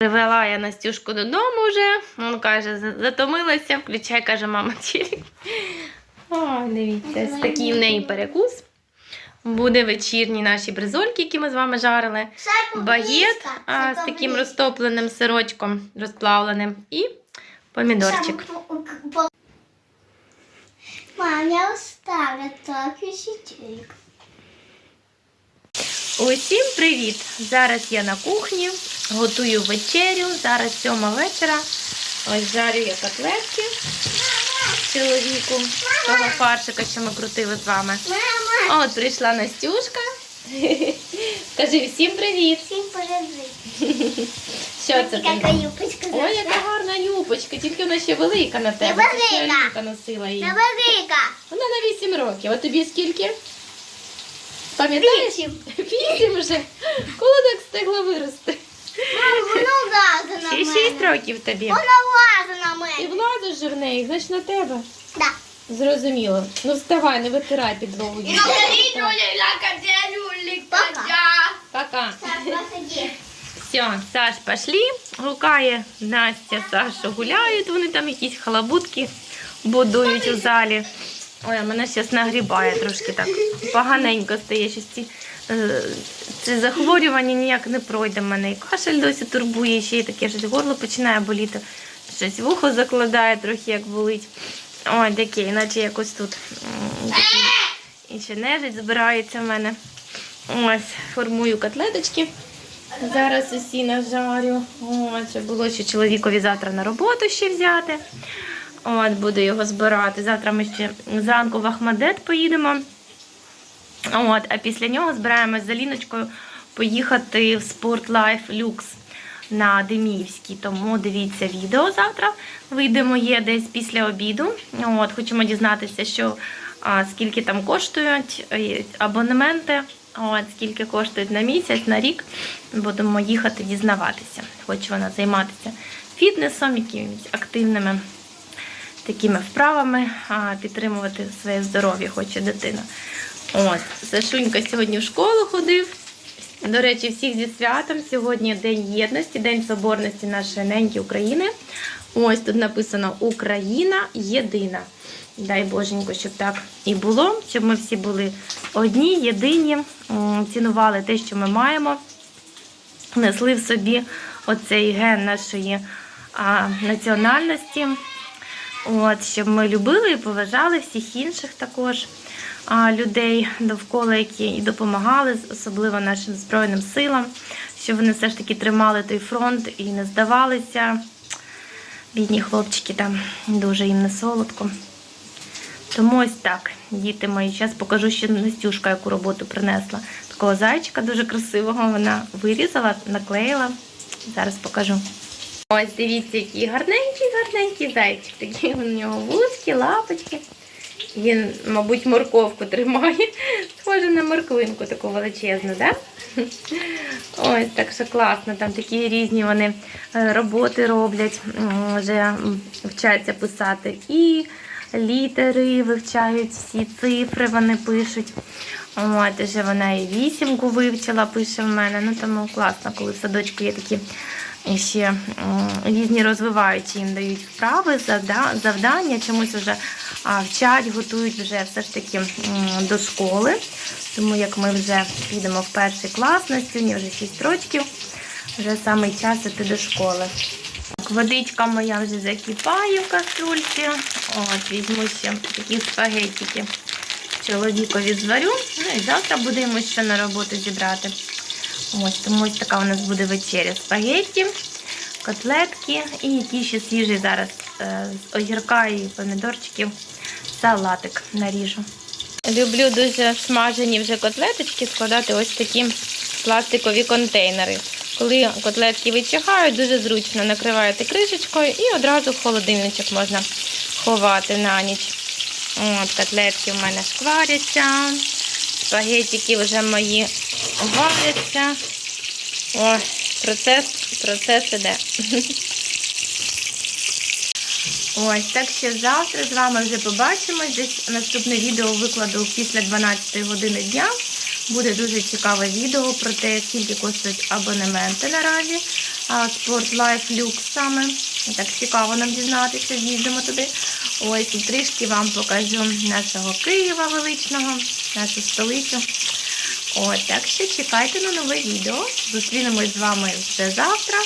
Привела я Настюшку додому вже. Він каже, затомилася, включай, каже, мама телек. О, дивіться, ось такий в неї перекус. Буде вечірні наші бризольки, які ми з вами жарили. Багет а, з таким розтопленим сирочком розплавленим і помідорчик. Мам, я устала, так и сидик. Усім привіт! Зараз я на кухні, готую вечерю. Зараз сьома вечора. Ось жарю я котлетки чоловіку того фаршика, що ми крутили з вами. Мама, От прийшла Настюшка. Кажи всім привіт! всем подожди. Що це Какая таке? юбочка Ой, яка гарна юбочка, тільки вона ще велика на тебе. Велика. Носила її. Давай-ка. Вона на 8 років. А тобі скільки? Пам'ятаєш? Вісім. Вісім вже. Коли так встигла вирости? Мама, воно влазить на Ще мене. 6 років тобі. Воно влазить на І мене. влазиш же в неї, значить на тебе. Да. Зрозуміло. Ну вставай, не витирай підлогу. Пока. Пока. Так, посади. Все, Саш, пошли. Гукає Настя, Сашу гуляють. Вони там якісь халабутки будують у залі. Ой, а мене зараз нагрібає трошки так. Поганенько стає щось ці. Е, Це захворювання ніяк не пройде мене. І кашель досі турбує, ще й таке щось горло починає боліти. Щось вухо закладає трохи, як болить. Ой, таке, іначе якось тут м, і ще нежить збирається в мене. Ось, формую котлеточки. Зараз усі нажарю. От, щоб було ще чоловікові завтра на роботу ще взяти. От, буду його збирати. Завтра ми ще зранку в Ахмадет поїдемо. От, а після нього збираємось з Аліночкою поїхати в Life Lux на Деміївській. Тому дивіться відео завтра. Вийде моє десь після обіду. От, хочемо дізнатися, що, а, скільки там коштують е, абонементи. От, скільки коштують на місяць, на рік. Будемо їхати дізнаватися. Хоче вона займатися фітнесом, якимись активними такими вправами, а, підтримувати своє здоров'я, хоче дитина. От, Сашунька сьогодні в школу ходив. До речі, всіх зі святом. Сьогодні День єдності, День Соборності нашої неньки України. Ось тут написано Україна єдина. Дай Боженько, щоб так і було, щоб ми всі були одні, єдині, цінували те, що ми маємо, несли в собі оцей ген нашої а, національності. От, щоб ми любили і поважали всіх інших також людей довкола, які і допомагали, особливо нашим Збройним силам, щоб вони все ж таки тримали той фронт і не здавалися. Бідні хлопчики там дуже їм не солодко. Тому ось так, діти мої. Зараз покажу ще Настюшка, яку роботу принесла. Такого зайчика дуже красивого вона вирізала, наклеїла. Зараз покажу. Ось дивіться, який гарненький, гарненький зайчик. Такі у нього вузькі, лапочки. Він, мабуть, морковку тримає. Схоже на морквинку таку величезну, да? Ось так що класно. Там такі різні вони е, роботи роблять, вже вчаться писати і літери, вивчають всі цифри, вони пишуть. От, вже вона і вісімку вивчила, пише в мене. Ну тому класно, коли в садочку є такі ще різні розвиваючі їм дають вправи, завдання, чомусь вже вчать, готують вже все ж таки до школи. Тому як ми вже підемо в перший клас на сьогодні, вже 6 років, вже саме час іти до школи. Водичка моя вже закипає в каструльці. От, візьму ще такі спагеттики чоловікові зварю. Ну і завтра будемо ще на роботу зібрати. Ось, тому ось така у нас буде вечеря. Спагетті, котлетки і які ще свіжі зараз е, з огірка і помідорчиків салатик наріжу. Люблю дуже смажені вже котлеточки складати ось такі пластикові контейнери. Коли котлетки вичахають, дуже зручно накриваєте кришечкою і одразу в холодильничок можна ховати на ніч. От, котлетки в мене шкваряться, спагетики вже мої варяться. О, процес, процес іде. Ось, так що завтра з вами вже побачимось. Десь наступне відео викладу після 12 години дня. Буде дуже цікаве відео про те, скільки коштують абонементи наразі Sport Life Lux саме. Так цікаво нам дізнатися, з'їздимо туди. Ось і трішки вам покажу нашого Києва величного, нашу столицю. От, так що чекайте на нове відео. Зустрінемось з вами вже завтра.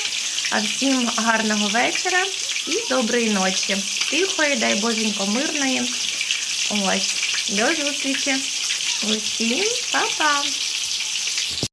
А всім гарного вечора і доброї ночі. Тихої, дай боженько, мирної. Ось, до зустрічі. Усім па-па!